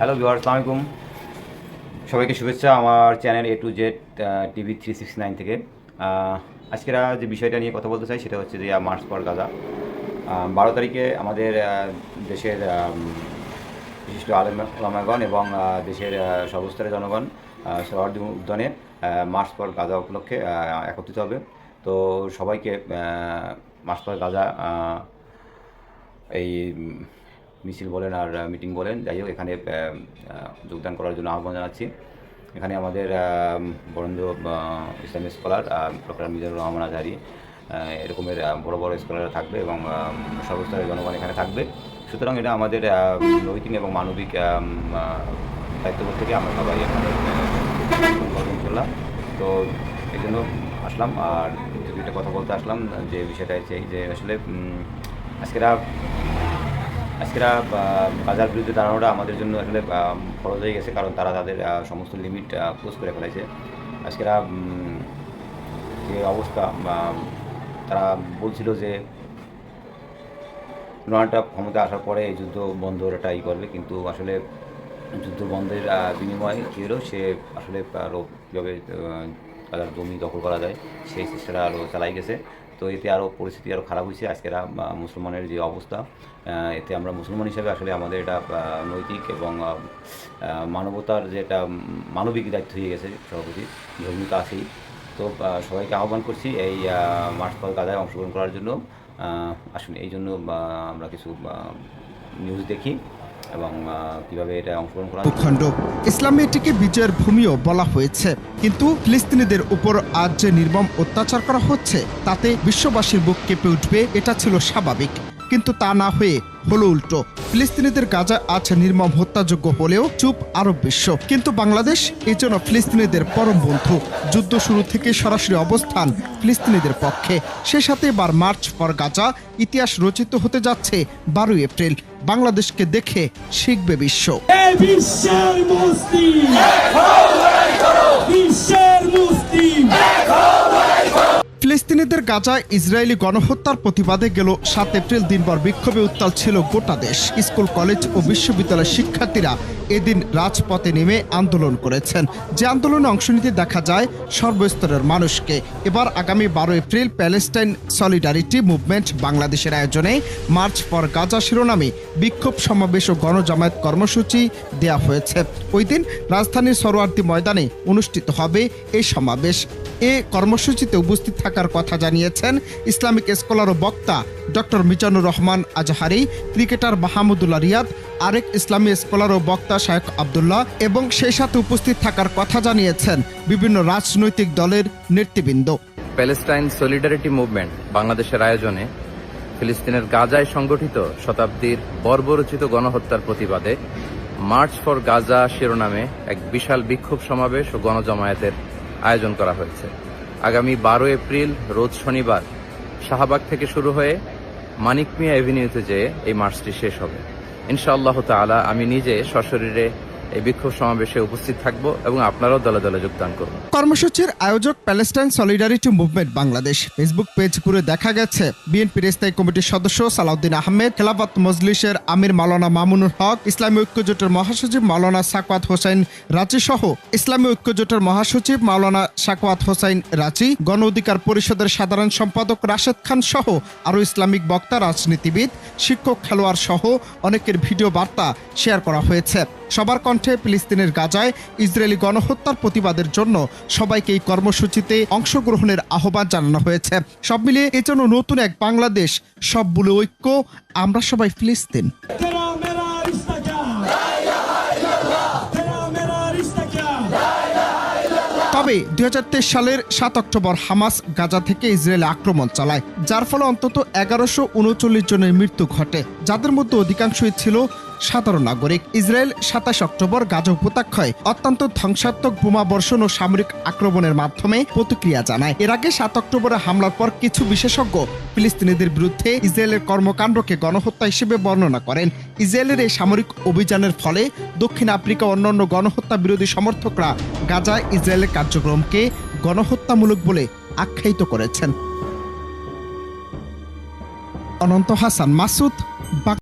Hello Bihar আসসালামাইকুম সবাইকে শুভেচ্ছা আমার channel A to Z TV three six nine থেকে। আজকের যে বিষয়টা নিয়ে কথা বলতে চাই সেটা হচ্ছে যে মার্চ পর গাজা। বারো তারিখে আমাদের দেশের বিশিষ্ট আলেম ওলামাগণ এবং দেশের সর্বস্তরের জনগণ সৌহার্দ্য উদ্যানে মার্চ পর গাজা উপলক্ষে একত্রিত হবে। তো সবাইকে মার্চ পর গাজা এই মিছিল বলেন আর মিটিং বলেন, যাই হোক, এখানে যোগদান করার জন্য আহ্বান জানাচ্ছি। এখানে আমাদের বরেন্দ্র ইসলামী স্কলার ডক্টর মিজানুর রহমান আজহারি এরকমের বড় বড় স্কলাররা থাকবে এবং সর্বস্তরের জনগণ এখানে থাকবে। সুতরাং এটা আমাদের নৈতিক এবং মানবিক দায়িত্ববোধ থেকে আমরা সবাই এখানে ইনশাল্লাহ তো এই জন্য আসলাম আর দু একটা কথা বলতে আসলাম, যে বিষয়টা হচ্ছে যে আসলে আজকেরা আজকেরা বাজার বিরুদ্ধে দাঁড়ানোটা আমাদের জন্য আসলে খরচ হয়ে গেছে, কারণ তারা তাদের সমস্ত লিমিট ক্লোজ করে ফেলেছে। আজকেরা যে অবস্থা তারা বলছিল যে ডোনাল্ড ক্ষমতা আসার পরে এই যুদ্ধ বন্ধর একটা ই করবে, কিন্তু আসলে যুদ্ধ বন্ধের বিনিময়ে কী হলো, সে আসলে আরও কীভাবে তাদের জমি দখল করা যায়, সেই চেষ্টাটা আরও চালাই গেছে। তো এতে আরও পরিস্থিতি আরও খারাপ হয়েছে। আজকের মুসলমানের যে অবস্থা এতে আমরা মুসলমান হিসাবে আসলে আমাদের এটা নৈতিক এবং মানবতার যে একটা মানবিক দায়িত্ব হয়ে গেছে সভাপতি ধর্মিক আছেই। তো সবাইকে আহ্বান করছি এই মার্চ পাল গাদায় অংশগ্রহণ করার জন্য। আসুন, এই জন্য আমরা কিছু নিউজ দেখি। এবং কীভাবে এটা অংশগ্রহণ করা ভূখণ্ড। ইসলামে এটিকে বিজয়ের ভূমিও বলা হয়েছে। কিন্তু ফিলিস্তিনিদের উপর আজ যে নির্মম অত্যাচার করা হচ্ছে, তাতে বিশ্ববাসীর বুক কেঁপে উঠবে, এটা ছিল স্বাভাবিক। কিন্তু তা না হয়ে হলো উল্টো। ফিলিস্তিনিদের গাজা আজ নির্মম হত্যাযোগ্য হলেও চুপ আরব বিশ্ব। কিন্তু বাংলাদেশ এজন্য ফিলিস্তিনিদের পরম বন্ধু। যুদ্ধ শুরু থেকে সরাসরি অবস্থান ফিলিস্তিনিদের পক্ষে। সে সাথে এবার মার্চ ফর গাজা ইতিহাস রচিত হতে যাচ্ছে বারোই এপ্রিল। বাংলাদেশকে দেখে শিখবে বিশ্ব। ফিলিস্তিনিদের গাজায় ইসরায়েলি গণহত্যার প্রতিবাদে গেল সাত এপ্রিল দিনভর বিক্ষোভে উত্তাল ছিল গোটা দেশ। স্কুল, কলেজ ও বিশ্ববিদ্যালয়ের শিক্ষার্থীরা এদিন রাজপথে নেমে আন্দোলন করেছেন। যে আন্দোলনে অংশ নিতে দেখা যায় সর্বস্তরের মানুষকে। এবার আগামী বারো এপ্রিল প্যালেস্টাইন সলিডারিটি মুভমেন্ট বাংলাদেশের আয়োজনে মার্চ ফর গাজা শিরোনামে বিক্ষোভ সমাবেশ ও গণজামায়াত কর্মসূচি দেয়া হয়েছে। ওই দিন রাজধানীর সরোয়ার্দী ময়দানে অনুষ্ঠিত হবে এই সমাবেশ। এ কর্মসূচিতে উপস্থিত থাকার কথা জানিয়েছেন ইসলামিক স্কলার ও বক্তা ডক্টর মিজানুর রহমান আজহারি, ক্রিকেটার মাহমুদুল্লাহ রিয়াদ, আরেক ইসলামী স্কলার ও বক্তা শায়েখ আবদুল্লাহ এবং সেই সাথে উপস্থিত থাকার কথা জানিয়েছেন বিভিন্ন রাজনৈতিক দলের নেতৃবৃন্দ। প্যালেস্টাইন সলিডারিটি মুভমেন্ট বাংলাদেশের আয়োজনে ফিলিস্তিনের গাজায় সংগঠিত শতাব্দীর বর্বরচিত গণহত্যার প্রতিবাদে মার্চ ফর গাজা শিরোনামে এক বিশাল বিক্ষোভ সমাবেশ ও গণজমায়েতের আয়োজন করা হয়েছে। আগামী বারো এপ্রিল, রোজ শনিবার, শাহবাগ থেকে শুরু হয়ে মানিক মিয়া এভিনিউতে যেয়ে এই মার্চটি শেষ হবে। ইনশাআল্লাহ তালা আমি নিজে সশরীরে এই বিক্ষোভ সমাবেশে উপস্থিত থাকব এবং আপনারাও দলে দলে যোগদান করুন কর্মসূচির আয়োজক Palestine solidarity movement Bangladesh. Facebook page ঘুরে দেখা গেছে বিএনপির স্থায়ী কমিটির সদস্য সালাউদ্দিন আহমেদ, খেলাফত মজলিসের আমির মাওলানা মামুনুর হক, ইসলামী ঐক্যজোটের মহাসচিব মাওলানা সাকওয়াত হোসেন রাঁচি সহ ইসলামী ঐক্যজোটের মহাসচিব মাওলানা সাকওয়াত হোসেন রাঁচি, গণ অধিকার পরিষদের সাধারণ সম্পাদক রাশেদ খান সহ আরও ইসলামিক বক্তা, রাজনীতিবিদ, শিক্ষক, খেলোয়াড় সহ অনেকের ভিডিও বার্তা শেয়ার করা হয়েছে। সবার কণ্ঠে ফিলিস্তিনের গাজায় ইসরায়েলি গণহত্যার প্রতিবাদের জন্য সবাইকে এই কর্মসূচিতে অংশগ্রহণের আহ্বান জানানো হয়েছে। সব মিলিয়ে এজন্য নতুন এক বাংলাদেশ সব বলে ঐক্য আমরা সবাই ফিলিস্তিন। তবে দুই হাজার তেইশ সালের সাত অক্টোবর হামাস গাজা থেকে ইসরায়েলে আক্রমণ চালায় যার ফলে অন্তত এগারোশো উনচল্লিশ জনের মৃত্যু ঘটে। যাদের মধ্যে অধিকাংশই ছিল সাধারণ নাগরিক ইসরায়েল সাতাশ অক্টোবর গাজা উপত্যকায় অত্যন্ত ধ্বংসাত্মক বোমা বর্ষণ ও সামরিক আক্রমণের মাধ্যমে প্রতিক্রিয়া জানায়। এর আগে সাত অক্টোবরে হামলার পর কিছু বিশেষজ্ঞ ফিলিস্তিনিদের বিরুদ্ধে ইসরায়েলের কর্মকাণ্ডকে গণহত্যা হিসেবে বর্ণনা করেন। ইসরায়েলের এই সামরিক অভিযানের ফলে দক্ষিণ আফ্রিকা অন্যান্য গণহত্যা বিরোধী সমর্থকরা গাজায় ইসরায়েলের কার্যক্রমকে গণহত্যামূলক বলে আখ্যায়িত করেছেন। অনন্ত হাসান, মাসুদ বাক-